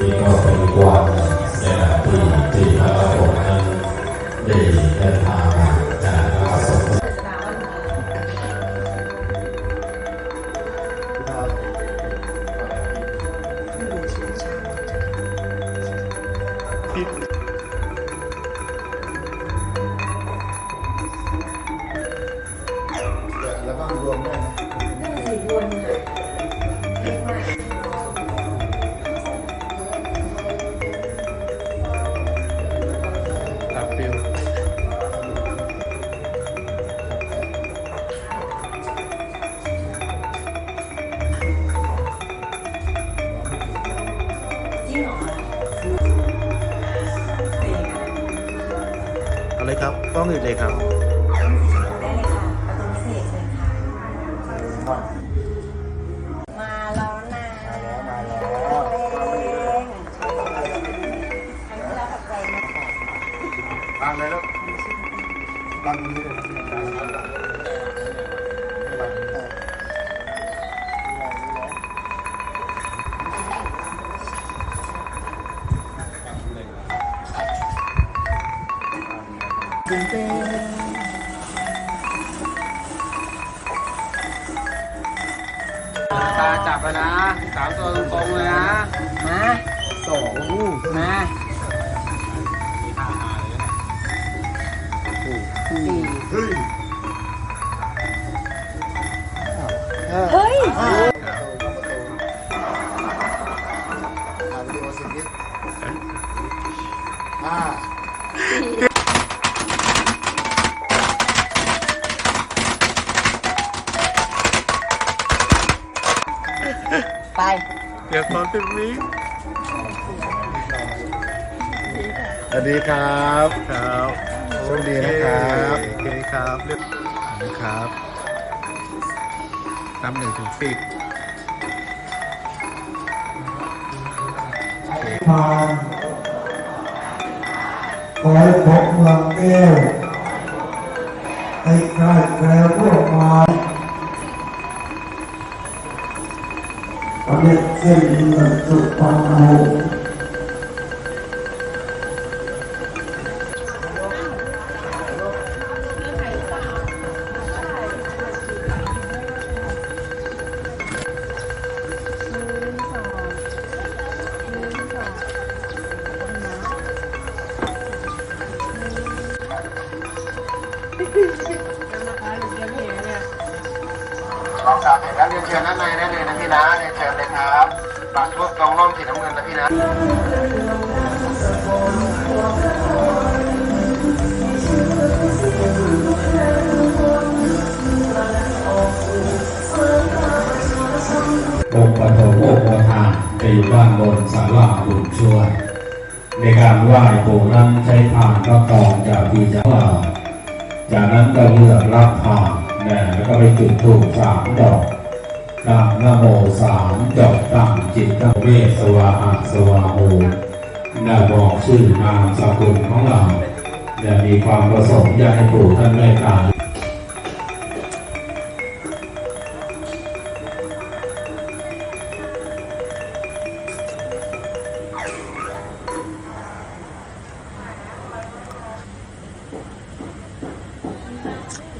นี่ก็เป็นความแนขที่ที่พระสงฆ์นั้นได้เดินทางมา อเพลงอะไรเอาเลยครับกล้องอื่นเลยครับ ตาจับไปนะสามตัวตรงๆเลยนะมาสองมาเฮ้ยเฮ้ยอ่า ไปเดี๋ยวตอนสิบวิสวัสดีครับครับโชคดีนะครับโอเคครับเรียบนะครับนับหนึ่งถึงสิบทานขอให้พบเมืองแก้วให้คลาดแคล้วพวกมา ประเด็นเส้ นเงินสุพรรณโลกลองสามเห็นแล้วเรียนเชิญด้านในได้เลยนะพี่นะเรียนเชิญเลยครับปักทูบตรงร่มสีน้ำเงินนะพี่นะองค์ปฐมโอปทานจะอยู่ด้านบนศาลาบุญช่วยในการไหว้ปู่นั้นใช้ผ่านพระกองจากทีจะว่าจากนั้นก็เลือกรับผ่าน นะแล้วก็ไปจุดธูปสามดอกตั้งนะโมสามจบตั้งจิตตั้งเวสวาหะสวาโหได้บอกชื่อนามสกุลของเราจะมีความประสงค์อยากให้ปู่ท่านได้ตาย